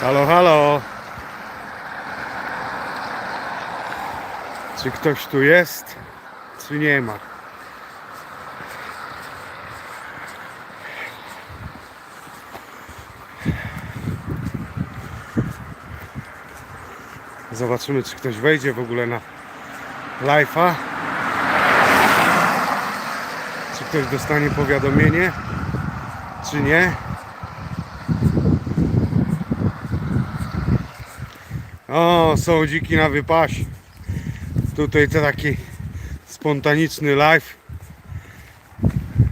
Halo, halo. Czy ktoś tu jest, czy nie ma? Zobaczymy, czy ktoś wejdzie w ogóle na live'a. Czy ktoś dostanie powiadomienie, czy nie. O, są dziki na wypasie. Tutaj to taki spontaniczny live.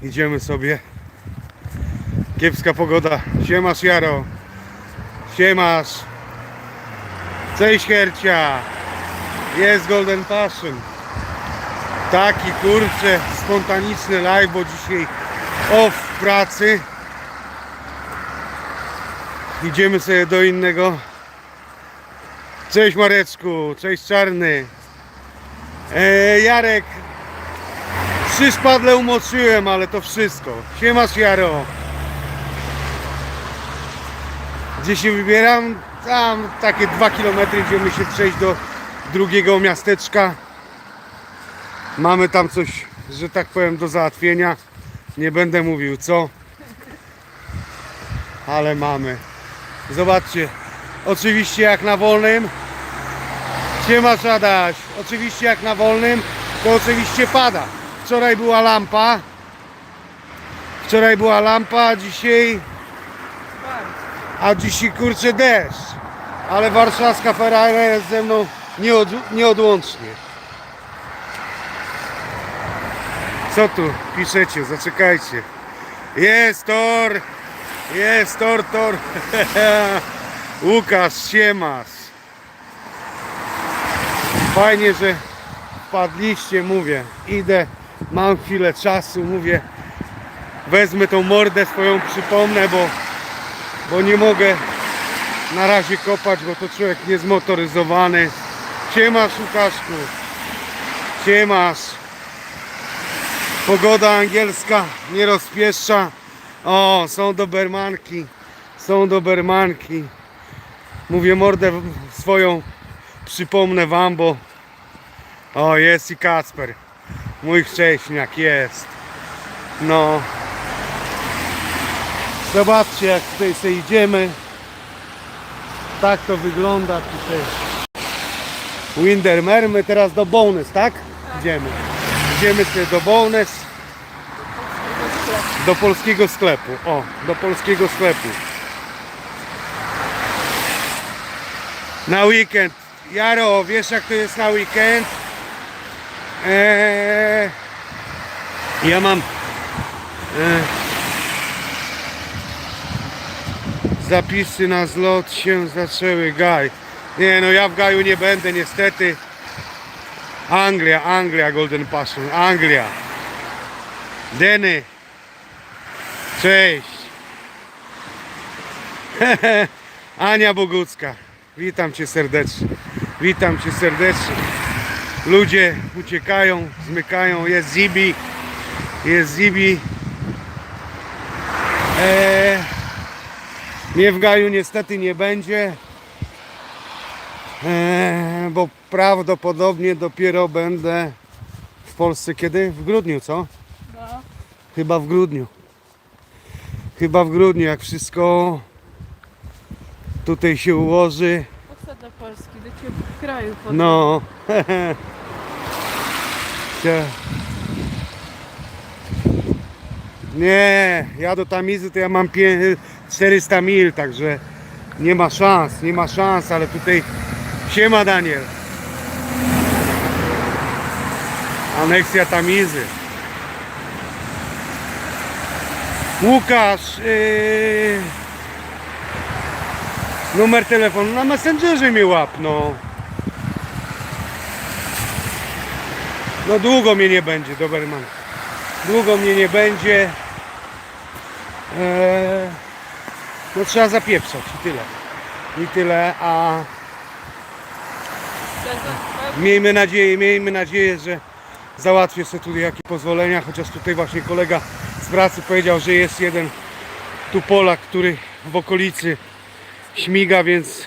Idziemy sobie. Kiepska pogoda. Siemasz Jaro. Siemasz. Cześć Hercia. Jest Golden Passion. Taki kurczę spontaniczny live, bo dzisiaj off pracy. Idziemy sobie do innego Cześć Mareczku, cześć Czarny. E, Jarek, trzy szpadle umoczyłem, ale to wszystko. Siemasz Jaro. Gdzie się wybieram? Tam takie dwa kilometry, idziemy się przejść do drugiego miasteczka. Mamy tam coś, że tak powiem, do załatwienia. Nie będę mówił co, ale mamy. Zobaczcie, Oczywiście jak na wolnym. Siemasz Adaś. Oczywiście jak na wolnym, to oczywiście pada. Wczoraj była lampa. Wczoraj była lampa, dzisiaj... A dzisiaj kurczę deszcz. Ale warszawska Ferrari jest ze mną nieod, nieodłącznie. Co tu piszecie? Zaczekajcie. Jest tor! Jest tor, tor! Łukasz, siemasz. Fajnie, że wpadliście, mówię. Idę, mam chwilę czasu, mówię. Wezmę tą mordę swoją, przypomnę, bo, bo nie mogę na razie kopać, bo to człowiek niezmotoryzowany. Siemasz, Łukaszku. Siemasz. Pogoda angielska nie rozpieszcza. O, są dobermanki. Są dobermanki. Mówię mordę swoją, przypomnę wam, bo o jest i Kacper, mój wcześniak jest. No, zobaczcie jak tutaj sobie idziemy. Tak to wygląda tutaj. Windermere, my teraz do Bowness, tak? Idziemy. Idziemy sobie do Bowness. Do polskiego sklepu. O, do polskiego sklepu. Na weekend. Jaro, wiesz jak to jest na weekend? Eee, ja mam eee, zapisy na zlot się zaczęły. Gaj. Nie no, ja w Gaju nie będę niestety. Anglia, Anglia Golden Passion, Anglia. Deny. Cześć. Ania Bogucka. Witam Cię serdecznie. Witam Cię serdecznie. Ludzie uciekają, zmykają. Jest Zibi. Jest Zibi. Eee, mnie w Gaju niestety nie będzie. Eee, bo prawdopodobnie dopiero będę w Polsce kiedy? W grudniu, co? No, Chyba w grudniu. Chyba w grudniu, jak wszystko tutaj się ułoży. po co do Polski, do ciepłych krajów. pod- No. Nie, ja do Tamizy to ja mam pie- 400 mil, także nie ma szans, nie ma szans, ale tutaj siema Daniel. Aneksja Tamizy. Łukasz, yy... numer telefonu na Messengerze mi łap, no. Długo mnie nie będzie, Doberman. Długo mnie nie będzie. Eee, no trzeba zapieprzać i tyle. I tyle, a miejmy nadzieję, miejmy nadzieję, że załatwię sobie tutaj jakieś pozwolenia, chociaż tutaj właśnie kolega z pracy powiedział, że jest jeden tu Polak, który w okolicy śmiga, więc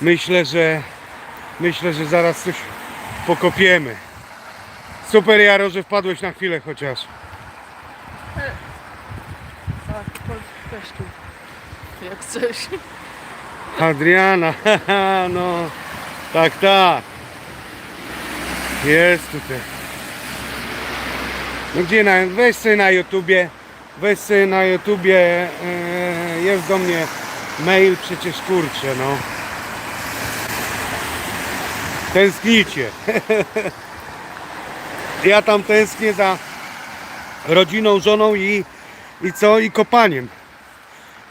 myślę, że myślę, że zaraz coś pokopiemy. Super Jaro, że wpadłeś na chwilę chociaż. Tak, polski kościół. Jak coś. Adriana, haha, no tak, tak. Jest tutaj. No gdzie na, weź sobie na YouTubie, weź sobie na YouTubie, e, jest do mnie mail, przecież kurczę, no. Tęsknicie. ja tam tęsknię za rodziną, żoną i, i co? I kopaniem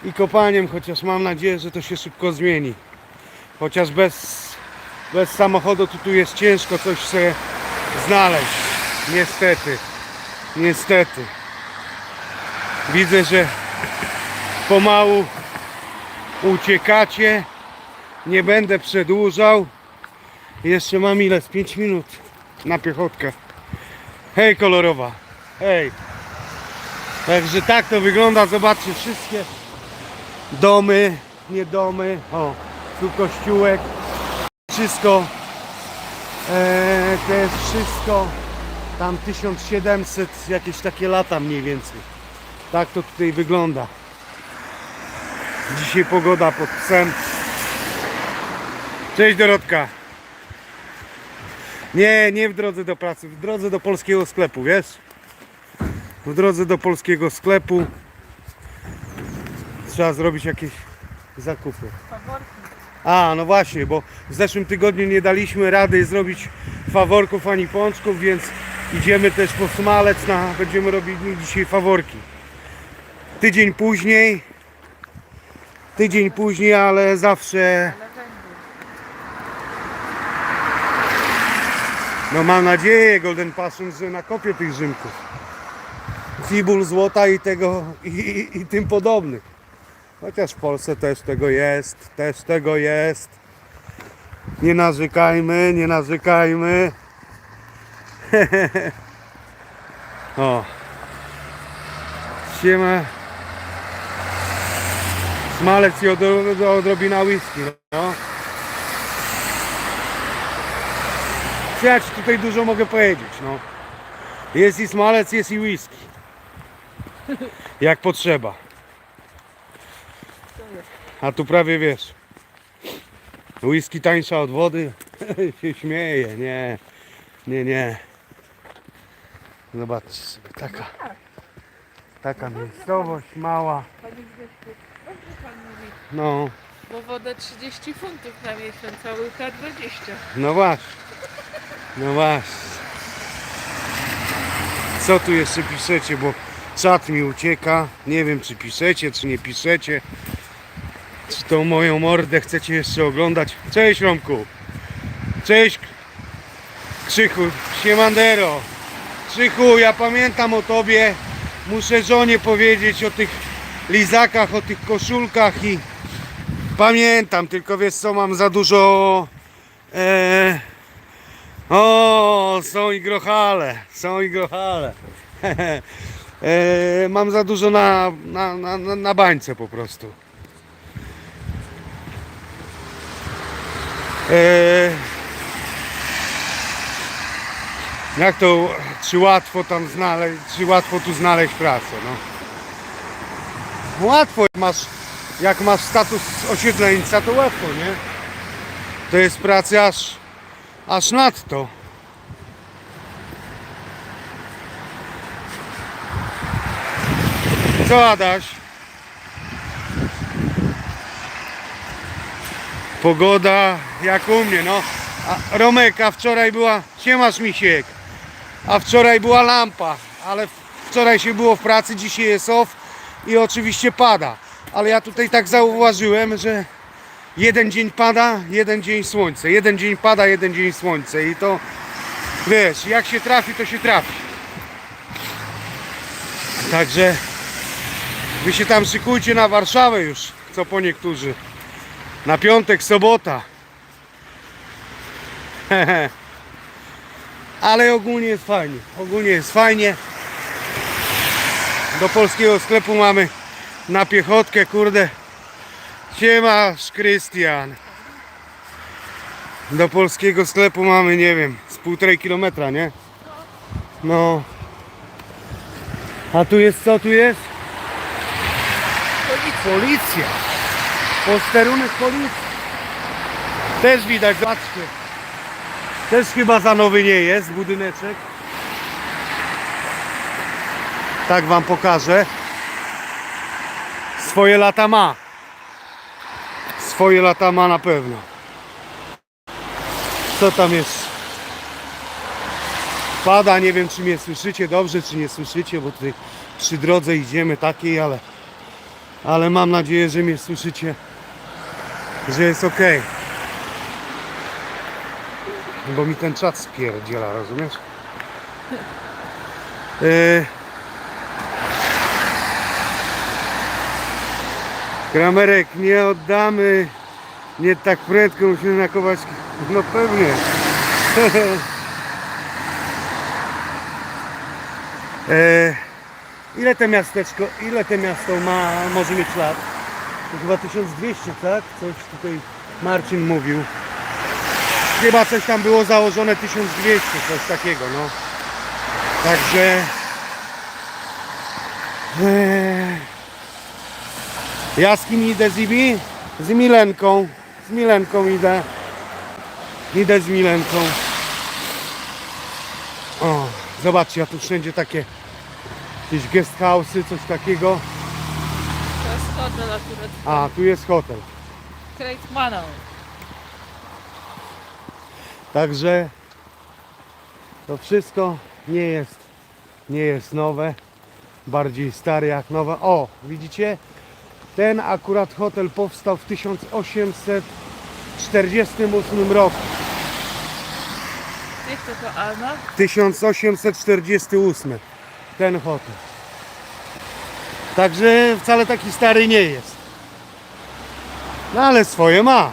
i kopaniem, chociaż mam nadzieję, że to się szybko zmieni. Chociaż bez, bez samochodu to tu jest ciężko coś sobie znaleźć. Niestety. Niestety. Widzę, że pomału uciekacie. Nie będę przedłużał. Jeszcze mam ile? Z 5 minut na piechotkę. Hej kolorowa. Hej. Także tak to wygląda. Zobaczcie wszystkie domy, nie domy, o, tu kościółek, wszystko, e, to jest wszystko, tam 1700, jakieś takie lata mniej więcej. Tak to tutaj wygląda. Dzisiaj pogoda pod psem. Cześć Dorotka. Nie, nie w drodze do pracy, w drodze do polskiego sklepu, wiesz? W drodze do polskiego sklepu trzeba zrobić jakieś zakupy. A, no właśnie, bo w zeszłym tygodniu nie daliśmy rady zrobić faworków ani pączków, więc idziemy też po smalec, na, będziemy robili dzisiaj faworki. Tydzień później, tydzień później, ale zawsze, Ale węgiel. No mam nadzieję, Golden Passion, że nakopię tych rzymków. Fibul złota i tego, i, i, i tym podobnych. Chociaż w Polsce też tego jest, też tego jest. Nie narzekajmy, nie narzekajmy. o. Siema. Smalec i odro- odrobina whisky, no. Co Ja ci tutaj dużo mogę powiedzieć, no. Jest i smalec, jest i whisky. Jak potrzeba. A tu prawie wiesz. Whisky tańsza od wody. się śmieje. Nie. Nie, nie. Zobaczcie sobie. Taka. Taka miejscowość mała. No. Bo woda 30 funtów na miesiąc, a łyka 20. No właśnie. No właśnie. Co tu jeszcze piszecie, bo czat mi ucieka. Nie wiem czy piszecie, czy nie piszecie. Czy tą moją mordę chcecie jeszcze oglądać? Cześć Romku. Cześć Krzychu. Siemandero. Krzychu, ja pamiętam o tobie. Muszę żonie powiedzieć o tych lizakach, o tych koszulkach i pamiętam, tylko wiesz co, mam za dużo e, o, są i grochale, są i grochale. e, mam za dużo na, na, na, na- bańce po prostu. E, jak to, czy łatwo tam znaleźć, czy łatwo tu znaleźć pracę, no. Łatwo, jak masz, jak masz status osiedleńca, to łatwo, nie? To jest praca aż, aż nadto. Co Adaś? Pogoda jak u mnie, no. A Romek, a wczoraj była, siemasz misiek, a wczoraj była lampa, ale wczoraj się było w pracy, dzisiaj jest off i oczywiście pada. Ale ja tutaj tak zauważyłem, że jeden dzień pada, jeden dzień słońce, jeden dzień pada, jeden dzień słońce i to wiesz, jak się trafi, to się trafi. Także wy się tam szykujcie na Warszawę już, co po niektórzy. Na piątek, sobota. Ale ogólnie jest fajnie. Ogólnie jest fajnie. Do polskiego sklepu mamy na piechotkę, kurde. Siemasz, Krystian. Do polskiego sklepu mamy, nie wiem, z półtorej kilometra, nie? No. A tu jest co tu jest? Policja. Posterunek policji. Też widać, zobaczcie. Też chyba za nowy nie jest budyneczek. Tak wam pokażę. Swoje lata ma. Swoje lata ma na pewno. Co tam jest? Pada, nie wiem czy mnie słyszycie dobrze, czy nie słyszycie, bo tutaj przy drodze idziemy takiej, ale ale mam nadzieję, że mnie słyszycie, że jest ok. Bo mi ten czat spierdziela, rozumiesz? Yy... Kramerek, nie oddamy, nie tak prędko musimy na Kowalski. No pewnie. Yy... Ile to miasteczko, ile to miasto ma, może mieć lat? To chyba 1200, tak? Coś tutaj Marcin mówił. Chyba coś tam było założone 1200, coś takiego, no. Także... Eee, ja z kim idę, Zibi? Z Milenką. Z Milenką idę. Idę z Milenką. O, zobaczcie, a tu wszędzie takie jakieś guest house'y, coś takiego. To jest hotel akurat. A, tu jest hotel. Great Manor. Także to wszystko nie jest, nie jest nowe, bardziej stare jak nowe. O, widzicie? Ten akurat hotel powstał w 1848 roku. Jak to to Anna? 1848 ten hotel. Także wcale taki stary nie jest. No ale swoje ma.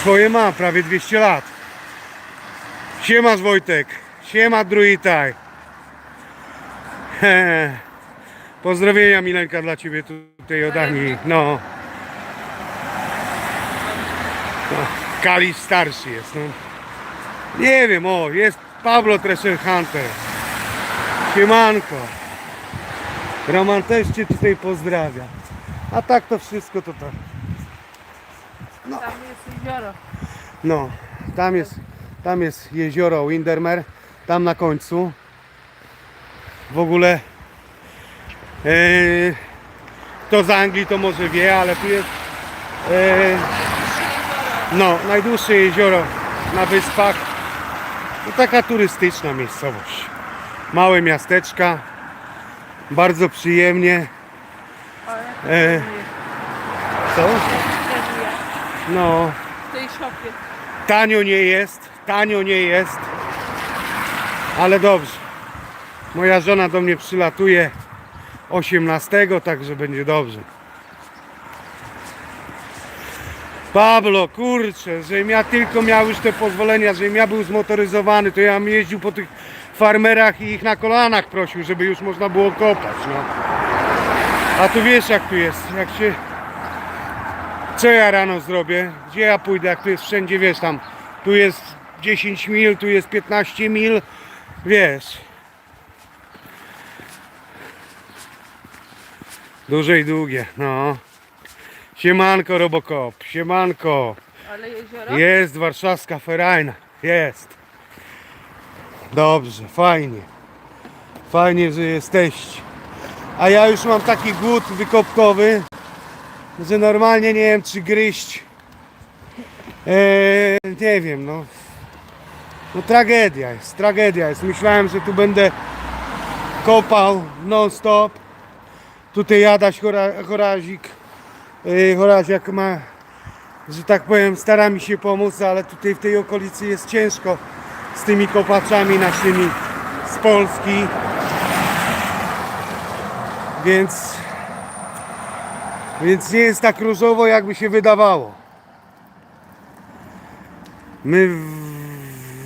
Swoje ma, prawie 200 lat. Siemasz Wojtek. Siema Druitaj. He. Pozdrowienia Milenka dla Ciebie tutaj od Ani. No. no. Kali starszy jest. No. Nie wiem, o, jest Pablo Treasure Hunter. Siemanko. Roman też Cię tutaj pozdrawia. A tak to wszystko to tak. Tam jest jezioro. No, tam jest, tam jest jezioro Windermere, tam na końcu. W ogóle e, kto z Anglii to może wie, ale tu jest e, no, najdłuższe jezioro na wyspach. To taka turystyczna miejscowość. Małe miasteczka, bardzo przyjemnie. To Co? No, W tej szopie. Tanio nie jest, tanio nie jest, ale dobrze. Moja żona do mnie przylatuje 18, także będzie dobrze. Pablo, kurczę, żebym ja tylko miał już te pozwolenia, żebym ja był zmotoryzowany, to ja bym jeździł po tych farmerach i ich na kolanach prosił, żeby już można było kopać, no. A tu wiesz jak tu jest, jak się co ja rano zrobię? Gdzie ja pójdę, jak tu jest wszędzie, wiesz, tam, tu jest 10 mil, tu jest 15 mil, wiesz. Duże i długie, no. Siemanko Robocop, siemanko. Ale jezioro? Jest warszawska ferajna, jest. Dobrze, fajnie. Fajnie, że jesteście. A ja już mam taki głód wykopkowy, że normalnie nie wiem czy gryźć. Eee, nie wiem, no. No tragedia jest, tragedia jest. Myślałem, że tu będę kopał non stop. Tutaj jadać chora, chorazik. Yy, ma, że tak powiem, stara mi się pomóc, ale tutaj w tej okolicy jest ciężko z tymi kopaczami naszymi z Polski. Więc więc nie jest tak różowo, jakby się wydawało. My w,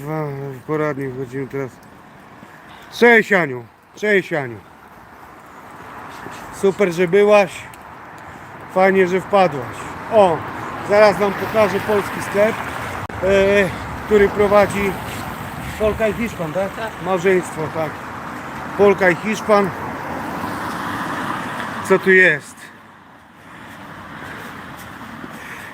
w, w wchodzimy teraz. Cześć Aniu, cześć Aniu. Super, że byłaś. Fajnie, że wpadłaś. O, zaraz wam pokażę polski sklep, e, który prowadzi Polka i Hiszpan, tak? Tak. Małżeństwo, tak. Polka i Hiszpan. Co tu jest?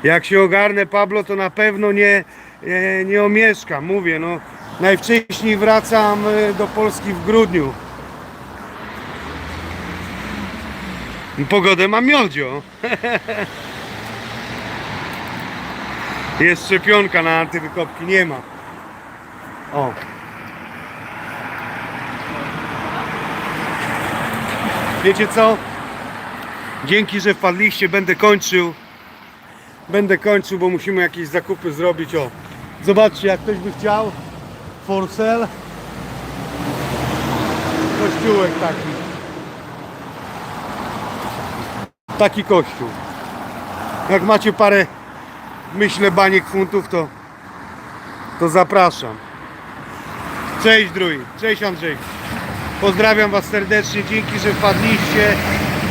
Jak się ogarnę Pablo, to na pewno nie, nie, nie omieszkam. Mówię, no najwcześniej wracam e, do Polski w grudniu. Pogodę ma miodzio. Jest szczepionka na antywykopki, nie ma. O. Wiecie co? Dzięki, że wpadliście, będę kończył. Będę kończył, bo musimy jakieś zakupy zrobić. O, zobaczcie, jak ktoś by chciał. For sale. Kościółek taki. Taki kościół. Jak macie parę, myślę, baniek funtów, to, to zapraszam. Cześć Drój, cześć Andrzej. Pozdrawiam Was serdecznie, dzięki, że wpadliście.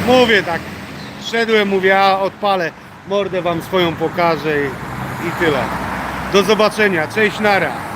Mówię tak, szedłem, mówię, a odpalę, mordę Wam swoją pokażę i, i tyle. Do zobaczenia, cześć Nara.